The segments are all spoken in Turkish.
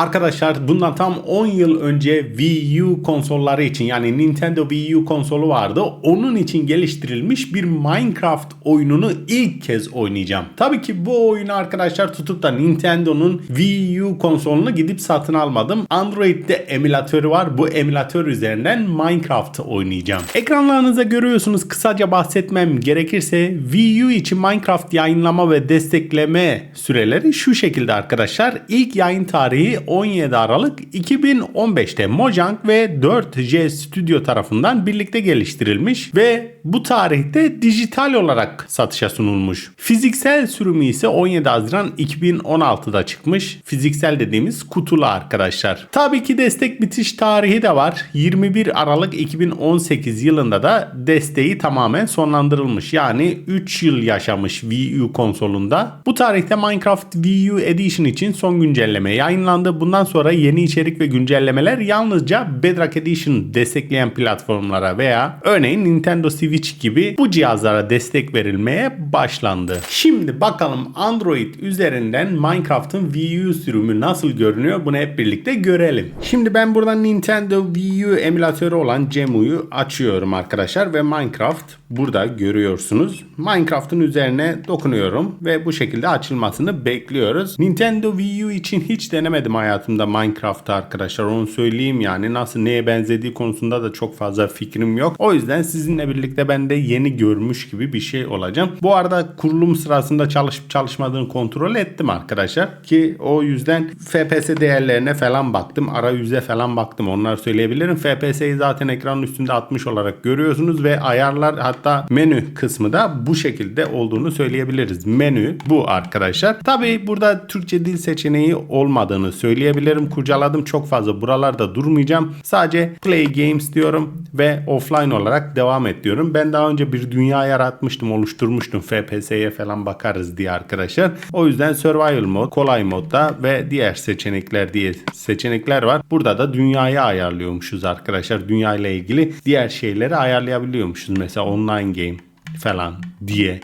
Arkadaşlar bundan tam 10 yıl önce Wii U konsolları için yani Nintendo Wii U konsolu vardı. Onun için geliştirilmiş bir Minecraft oyununu ilk kez oynayacağım. Tabii ki bu oyunu arkadaşlar tutup da Nintendo'nun Wii U konsolunu gidip satın almadım. Android'de emülatörü var. Bu emülatör üzerinden Minecraft oynayacağım. Ekranlarınıza görüyorsunuz kısaca bahsetmem gerekirse Wii U için Minecraft yayınlama ve destekleme süreleri şu şekilde arkadaşlar. İlk yayın tarihi 17 Aralık 2015'te Mojang ve 4J Studio tarafından birlikte geliştirilmiş ve bu tarihte dijital olarak satışa sunulmuş. Fiziksel sürümü ise 17 Haziran 2016'da çıkmış. Fiziksel dediğimiz kutulu arkadaşlar. Tabii ki destek bitiş tarihi de var. 21 Aralık 2018 yılında da desteği tamamen sonlandırılmış. Yani 3 yıl yaşamış Wii U konsolunda. Bu tarihte Minecraft Wii U Edition için son güncelleme yayınlandı. Bundan sonra yeni içerik ve güncellemeler yalnızca Bedrock Edition destekleyen platformlara veya örneğin Nintendo Switch gibi bu cihazlara destek verilmeye başlandı. Şimdi bakalım Android üzerinden Minecraft'ın Wii U sürümü nasıl görünüyor bunu hep birlikte görelim. Şimdi ben buradan Nintendo Wii U emülatörü olan Gemu'yu açıyorum arkadaşlar ve Minecraft burada görüyorsunuz. Minecraft'ın üzerine dokunuyorum ve bu şekilde açılmasını bekliyoruz. Nintendo Wii U için hiç denemedim hayatımda Minecraft'ı arkadaşlar onu söyleyeyim yani nasıl neye benzediği konusunda da çok fazla fikrim yok. O yüzden sizinle birlikte ben de yeni görmüş gibi bir şey olacağım. Bu arada kurulum sırasında çalışıp çalışmadığını kontrol ettim arkadaşlar ki o yüzden FPS değerlerine falan baktım. Arayüze falan baktım. Onları söyleyebilirim. FPS'yi zaten ekranın üstünde 60 olarak görüyorsunuz ve ayarlar hatta menü kısmı da bu şekilde olduğunu söyleyebiliriz. Menü bu arkadaşlar. Tabi burada Türkçe dil seçeneği olmadığını söyleyebilirim. Kurcaladım çok fazla buralarda durmayacağım. Sadece play games diyorum ve offline olarak devam et diyorum. Ben daha önce bir dünya yaratmıştım, oluşturmuştum. FPS'ye falan bakarız diye arkadaşlar. O yüzden survival mod, kolay modda ve diğer seçenekler diye seçenekler var. Burada da dünyayı ayarlıyormuşuz arkadaşlar. Dünya ile ilgili diğer şeyleri ayarlayabiliyormuşuz. Mesela online game falan diye.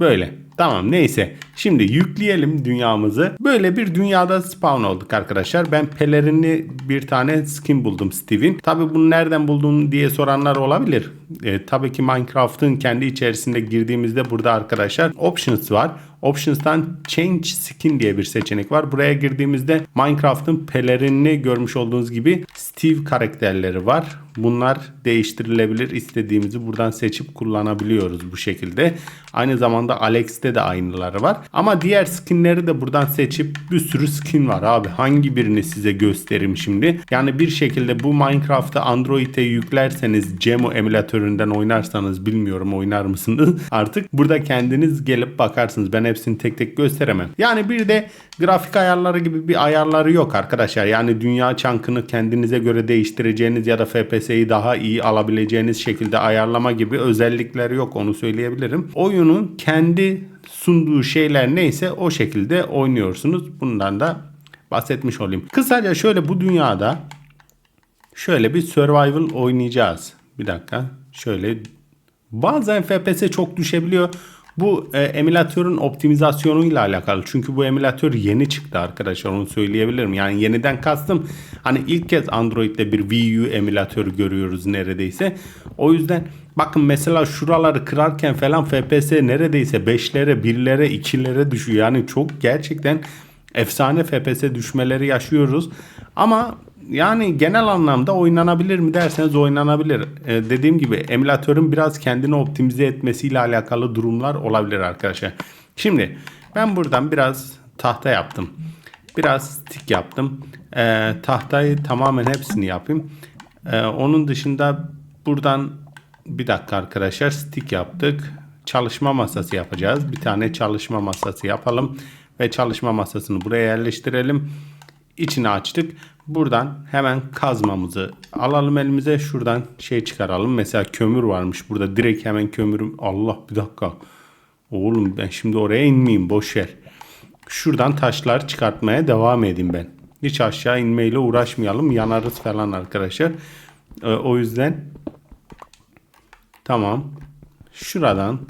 Böyle. Tamam neyse. Şimdi yükleyelim dünyamızı. Böyle bir dünyada spawn olduk arkadaşlar. Ben pelerinli bir tane skin buldum Steve'in. Tabi bunu nereden buldun diye soranlar olabilir. E, tabii ki Minecraft'ın kendi içerisinde girdiğimizde burada arkadaşlar options var. Options'tan Change Skin diye bir seçenek var. Buraya girdiğimizde Minecraft'ın pelerinini görmüş olduğunuz gibi Steve karakterleri var. Bunlar değiştirilebilir. İstediğimizi buradan seçip kullanabiliyoruz bu şekilde. Aynı zamanda Alex'te de aynıları var. Ama diğer skinleri de buradan seçip bir sürü skin var abi. Hangi birini size göstereyim şimdi? Yani bir şekilde bu Minecraft'ı Android'e yüklerseniz Cemo emülatöründen oynarsanız bilmiyorum oynar mısınız? Artık burada kendiniz gelip bakarsınız. Ben hepsini tek tek gösteremem. Yani bir de grafik ayarları gibi bir ayarları yok arkadaşlar. Yani dünya çankını kendinize göre değiştireceğiniz ya da FPS'yi daha iyi alabileceğiniz şekilde ayarlama gibi özellikleri yok onu söyleyebilirim. Oyunun kendi sunduğu şeyler neyse o şekilde oynuyorsunuz. Bundan da bahsetmiş olayım. Kısaca şöyle bu dünyada şöyle bir survival oynayacağız. Bir dakika. Şöyle bazen FPS çok düşebiliyor. Bu e, emülatörün optimizasyonuyla alakalı. Çünkü bu emülatör yeni çıktı arkadaşlar onu söyleyebilirim. Yani yeniden kastım hani ilk kez Android'de bir Wii U emülatörü görüyoruz neredeyse. O yüzden bakın mesela şuraları kırarken falan FPS neredeyse 5'lere, 1'lere, 2'lere düşüyor. Yani çok gerçekten efsane FPS düşmeleri yaşıyoruz. Ama yani genel anlamda oynanabilir mi derseniz oynanabilir. Ee, dediğim gibi emülatörün biraz kendini optimize etmesiyle alakalı durumlar olabilir arkadaşlar. Şimdi ben buradan biraz tahta yaptım. Biraz stick yaptım. Ee, tahtayı tamamen hepsini yapayım. Ee, onun dışında buradan bir dakika arkadaşlar stick yaptık. Çalışma masası yapacağız. Bir tane çalışma masası yapalım. Ve çalışma masasını buraya yerleştirelim. İçini açtık. Buradan hemen kazmamızı alalım elimize. Şuradan şey çıkaralım. Mesela kömür varmış burada. Direkt hemen kömürüm. Allah bir dakika. Oğlum ben şimdi oraya inmeyeyim. Boş yer. Şuradan taşlar çıkartmaya devam edeyim ben. Hiç aşağı inmeyle uğraşmayalım. Yanarız falan arkadaşlar. Ee, o yüzden tamam. Şuradan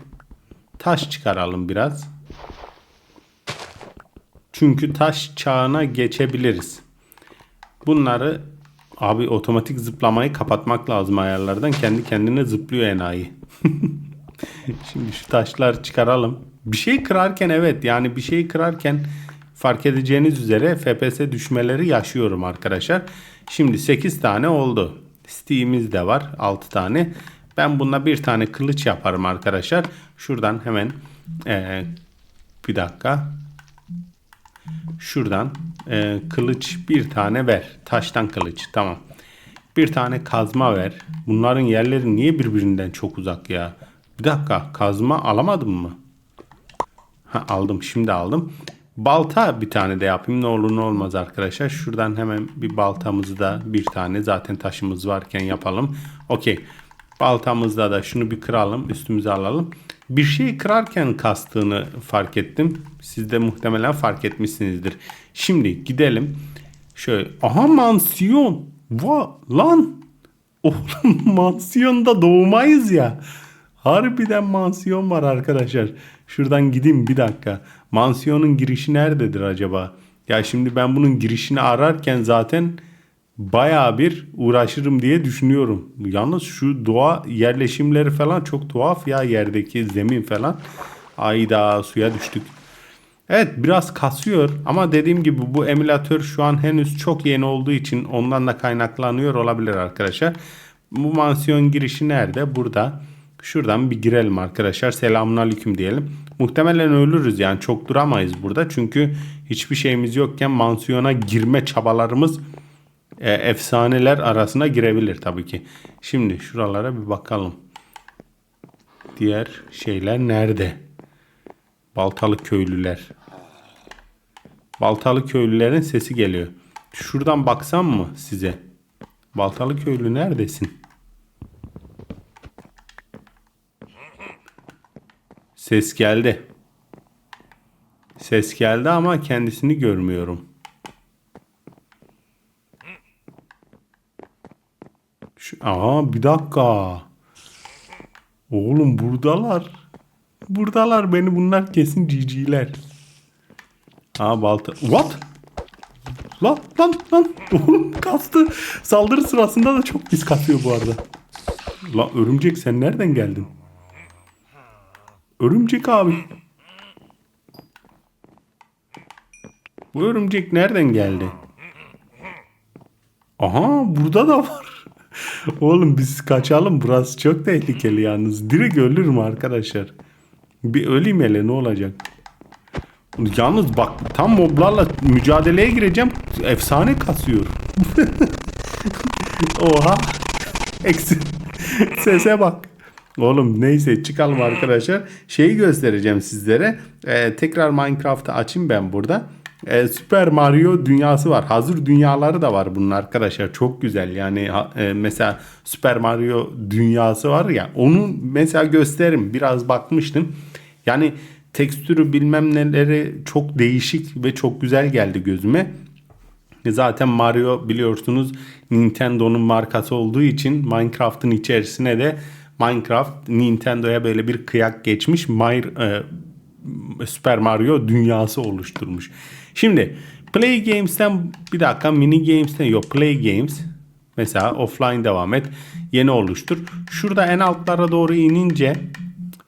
taş çıkaralım biraz. Çünkü taş çağına geçebiliriz. Bunları abi otomatik zıplamayı kapatmak lazım ayarlardan. Kendi kendine zıplıyor enayi. Şimdi şu taşlar çıkaralım. Bir şey kırarken evet yani bir şey kırarken fark edeceğiniz üzere FPS düşmeleri yaşıyorum arkadaşlar. Şimdi 8 tane oldu. Steam'imiz de var 6 tane. Ben bununla bir tane kılıç yaparım arkadaşlar. Şuradan hemen eee, bir dakika. Şuradan eee, kılıç bir tane ver. Taştan kılıç tamam. Bir tane kazma ver. Bunların yerleri niye birbirinden çok uzak ya? Bir dakika kazma alamadım mı? Ha, aldım şimdi aldım. Balta bir tane de yapayım ne olur ne olmaz arkadaşlar. Şuradan hemen bir baltamızı da bir tane zaten taşımız varken yapalım. Okey. Baltamızda da şunu bir kıralım üstümüze alalım. Bir şeyi kırarken kastığını fark ettim. Siz de muhtemelen fark etmişsinizdir. Şimdi gidelim. Şöyle aha mansiyon. Va lan. Oğlum mansiyonda doğmayız ya. Harbiden mansiyon var arkadaşlar. Şuradan gideyim bir dakika. Mansiyonun girişi nerededir acaba? Ya şimdi ben bunun girişini ararken zaten baya bir uğraşırım diye düşünüyorum. Yalnız şu doğa yerleşimleri falan çok tuhaf ya yerdeki zemin falan. Ayda suya düştük. Evet biraz kasıyor ama dediğim gibi bu emülatör şu an henüz çok yeni olduğu için ondan da kaynaklanıyor olabilir arkadaşlar. Bu mansiyon girişi nerede? Burada. Şuradan bir girelim arkadaşlar. Selamünaleyküm diyelim. Muhtemelen ölürüz yani çok duramayız burada. Çünkü hiçbir şeyimiz yokken mansiyona girme çabalarımız e, efsaneler arasına girebilir tabii ki. Şimdi şuralara bir bakalım. Diğer şeyler nerede? Baltalı köylüler. Baltalı köylülerin sesi geliyor. Şuradan baksam mı size? Baltalı köylü neredesin? Ses geldi. Ses geldi ama kendisini görmüyorum. Aha bir dakika. Oğlum buradalar. Buradalar beni bunlar kesin ciciler. Aa balta. What? Lan lan lan. Oğlum kastı. Saldırı sırasında da çok pis kasıyor bu arada. La örümcek sen nereden geldin? Örümcek abi. Bu örümcek nereden geldi? Aha burada da var. Oğlum biz kaçalım. Burası çok tehlikeli yalnız. Direkt ölürüm arkadaşlar. Bir öleyim hele ne olacak? Yalnız bak tam moblarla mücadeleye gireceğim. Efsane kasıyor. Oha. Eksi. Sese bak. Oğlum neyse çıkalım arkadaşlar. Şeyi göstereceğim sizlere. Ee, tekrar Minecraft'ı açayım ben burada. Ee, Super Mario dünyası var. Hazır dünyaları da var bunun arkadaşlar. Çok güzel. Yani e, mesela Super Mario dünyası var ya. Onu mesela gösteririm. Biraz bakmıştım. Yani tekstürü bilmem neleri çok değişik ve çok güzel geldi gözüme. Zaten Mario biliyorsunuz Nintendo'nun markası olduğu için Minecraft'ın içerisine de Minecraft Nintendo'ya böyle bir kıyak geçmiş Mar- e, Super Mario dünyası oluşturmuş. Şimdi Play Games'ten bir dakika Mini Games'ten yok Play Games mesela offline devam et yeni oluştur. Şurada en altlara doğru inince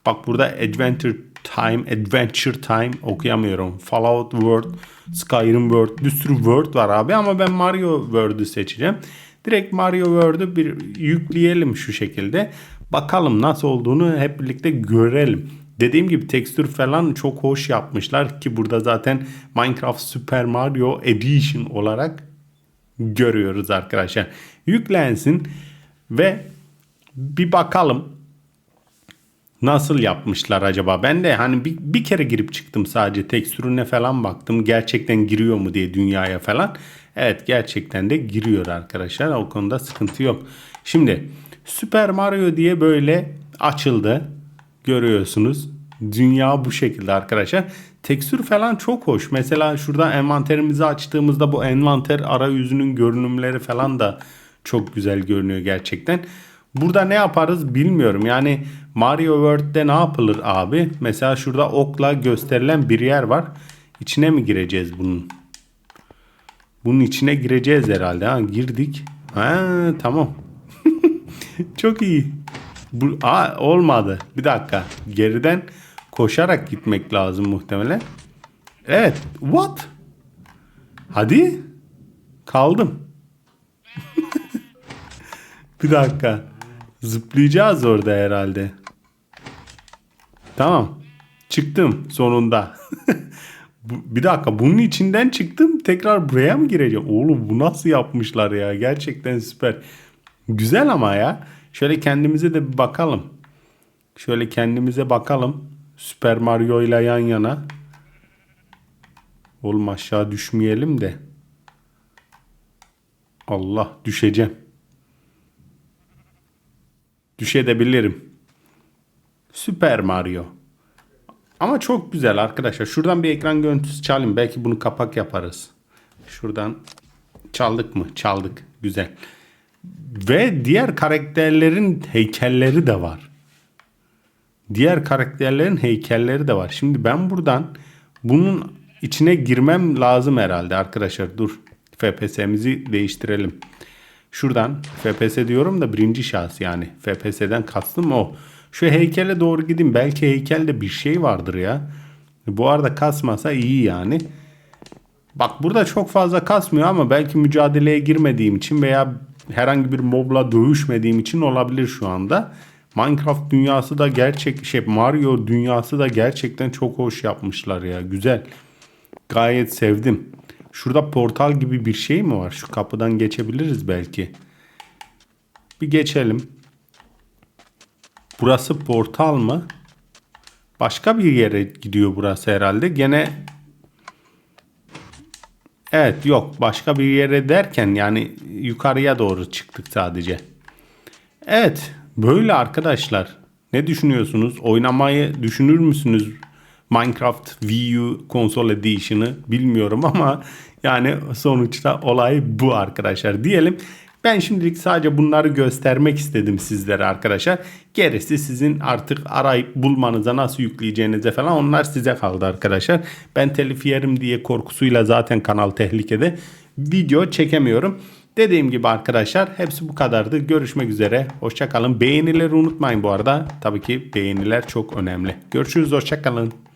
bak burada Adventure Time, Adventure Time okuyamıyorum. Fallout World, Skyrim World bir sürü World var abi ama ben Mario World'ü seçeceğim. Direkt Mario World'ü bir yükleyelim şu şekilde. Bakalım nasıl olduğunu hep birlikte görelim. Dediğim gibi tekstür falan çok hoş yapmışlar ki burada zaten Minecraft Super Mario Edition olarak görüyoruz arkadaşlar. Yüklensin ve bir bakalım nasıl yapmışlar acaba? Ben de hani bir, bir kere girip çıktım sadece tekstürüne falan baktım. Gerçekten giriyor mu diye dünyaya falan. Evet gerçekten de giriyor arkadaşlar. O konuda sıkıntı yok. Şimdi Super Mario diye böyle açıldı. Görüyorsunuz. Dünya bu şekilde arkadaşlar. Tekstür falan çok hoş. Mesela şurada envanterimizi açtığımızda bu envanter arayüzünün görünümleri falan da çok güzel görünüyor gerçekten. Burada ne yaparız bilmiyorum. Yani Mario World'de ne yapılır abi? Mesela şurada okla gösterilen bir yer var. İçine mi gireceğiz bunun? Bunun içine gireceğiz herhalde. Ha girdik. Ha tamam. Çok iyi. Bu Aa, olmadı. Bir dakika. Geriden koşarak gitmek lazım muhtemelen. Evet. What? Hadi. Kaldım. bir dakika. Zıplayacağız orada herhalde. Tamam. Çıktım sonunda. Bir dakika bunun içinden çıktım tekrar buraya mı gireceğim? Oğlum bu nasıl yapmışlar ya? Gerçekten süper. Güzel ama ya. Şöyle kendimize de bir bakalım. Şöyle kendimize bakalım. Super Mario ile yan yana. Oğlum aşağı düşmeyelim de. Allah düşeceğim. Düşebilirim. Süper Mario. Ama çok güzel arkadaşlar. Şuradan bir ekran görüntüsü çalayım. Belki bunu kapak yaparız. Şuradan çaldık mı? Çaldık. Güzel. Ve diğer karakterlerin heykelleri de var. Diğer karakterlerin heykelleri de var. Şimdi ben buradan bunun içine girmem lazım herhalde arkadaşlar. Dur. FPS'mizi değiştirelim. Şuradan FPS diyorum da birinci şahıs yani. FPS'den kastım o. Şu heykele doğru gideyim. Belki heykelde bir şey vardır ya. Bu arada kasmasa iyi yani. Bak burada çok fazla kasmıyor ama belki mücadeleye girmediğim için veya herhangi bir mobla dövüşmediğim için olabilir şu anda. Minecraft dünyası da gerçek şey Mario dünyası da gerçekten çok hoş yapmışlar ya. Güzel. Gayet sevdim. Şurada portal gibi bir şey mi var? Şu kapıdan geçebiliriz belki. Bir geçelim. Burası portal mı? Başka bir yere gidiyor burası herhalde. Gene Evet yok başka bir yere derken yani yukarıya doğru çıktık sadece. Evet böyle arkadaşlar. Ne düşünüyorsunuz? Oynamayı düşünür müsünüz? Minecraft Wii U Console Edition'ı bilmiyorum ama yani sonuçta olay bu arkadaşlar diyelim. Ben şimdilik sadece bunları göstermek istedim sizlere arkadaşlar. Gerisi sizin artık arayıp bulmanıza nasıl yükleyeceğinize falan onlar size kaldı arkadaşlar. Ben telif yerim diye korkusuyla zaten kanal tehlikede video çekemiyorum. Dediğim gibi arkadaşlar hepsi bu kadardı. Görüşmek üzere. Hoşçakalın. Beğenileri unutmayın bu arada. Tabii ki beğeniler çok önemli. Görüşürüz. Hoşçakalın.